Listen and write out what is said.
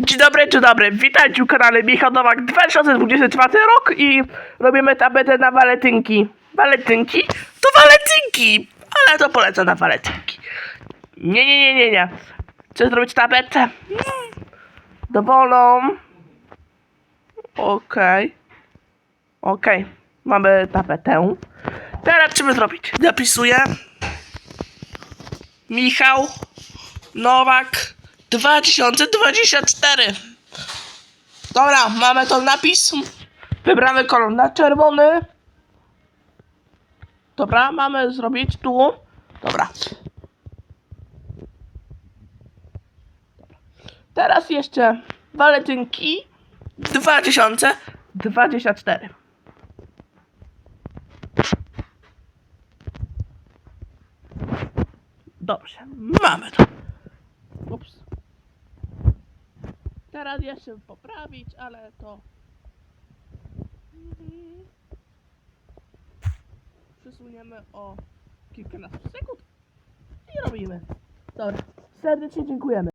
Dzień dobry, dzień dobry. Witajcie u kanale Michał Nowak 2024 rok i robimy tapetę na walentynki. Walentynki? To walentynki! Ale to polecam na walentynki. Nie, nie, nie, nie, nie. Chcę zrobić tapetę? Mm. Dowolną. Okej. Okej. Mamy tapetę. Teraz trzeba zrobić. Zapisuję. Michał Nowak 2024. Dobra, mamy to napis. Wybramy kolor na czerwony. Dobra, mamy zrobić tu. Dobra. Teraz jeszcze walentynki 2024. Dobrze, mamy to. Teraz jeszcze poprawić, ale to. Przesuniemy o kilkanaście sekund i robimy. Dobra, serdecznie dziękujemy.